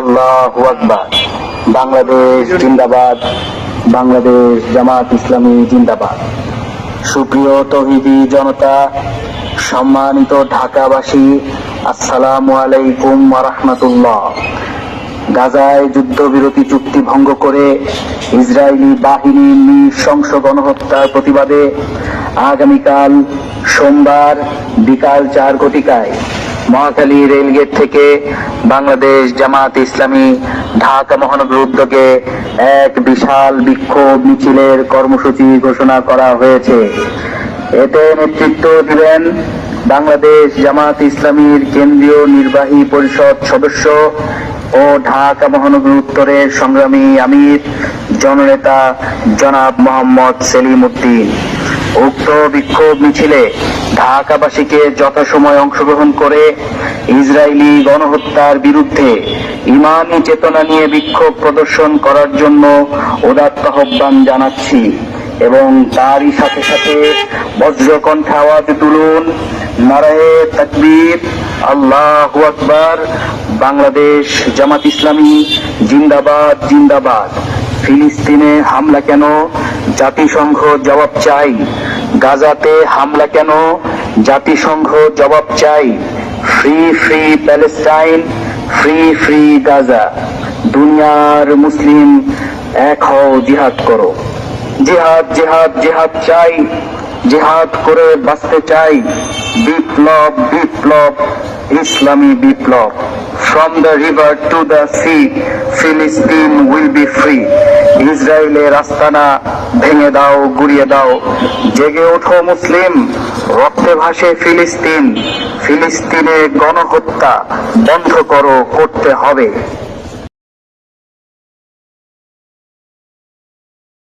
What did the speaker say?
আল্লাহ আকবার। বাংলাদেশ জিন্দাবাদ, বাংলাদেশ জামাত ইসলামী জিন্দাবাদ। সুপ্রিয় তহিদি জনতা, সম্মানিত ঢাকাবাসী, আসসালামু আলাইকুম রহমতুল্লাহ। গাজায় যুদ্ধবিরতি চুক্তি ভঙ্গ করে ইসরায়েলি বাহিনীর নৃশংস গণহত্যার প্রতিবাদে আগামীকাল সোমবার বিকাল চার ঘটিকায় মহাখালী রেলগেট থেকে বাংলাদেশ জামাত ইসলামী ঢাকা মহানগর উদ্যোগে এক বিশাল বিক্ষোভ মিছিলের কর্মসূচি ঘোষণা করা হয়েছে। এতে নেতৃত্ব দিবেন বাংলাদেশ জামাত ইসলামীর কেন্দ্রীয় নির্বাহী পরিষদ সদস্য ও ঢাকা মহানগর উত্তরের সংগ্রামী আমির, জননেতা জনাব মোহাম্মদ সেলিম উদ্দিন। উক্ত বিক্ষোভ মিছিলে ঢাকাবাসীকে যথাসময় অংশগ্রহণ করে ইসরায়েলি গণহত্যার বিরুদ্ধে ইমানি চেতনা নিয়ে বিক্ষোভ প্রদর্শন করার জন্য উদাত্ত আহ্বান জানাচ্ছি এবং তারই সাথে সাথে বজ্রকণ্ঠে আওয়াজ তুলুন। নারায়ে তাকবীর, আল্লাহু আকবার, বাংলাদেশ জামাত ইসলামী জিন্দাবাদ জিন্দাবাদ। ফিলিস্তিনে হামলা কেন? জাতিসংঘ জবাব চাই। গাজাতে হামলা কেন? জাতিসংঘ জবাব চাই free free Palestine free free Gaza দুনিয়ার মুসলিম এক হও, জিহাদ করো। জিহাদ জিহাদ জিহাদ চাই, জিহাদ করে বাঁচতে চাই। বিপ্লব বিপ্লব, ইসলামী বিপ্লব। From the river to the sea ফিলিস্তিন উইল বি ফ্রি ইসরায়েলের রাস্তানা ভেঙে দাও, গুড়িয়ে দাও। জেগে ওঠো মুসলিম, রক্তে ভাসে ফিলিস্তিন। ফিলিস্তিনে গণহত্যা বন্ধ করো, করতে হবে।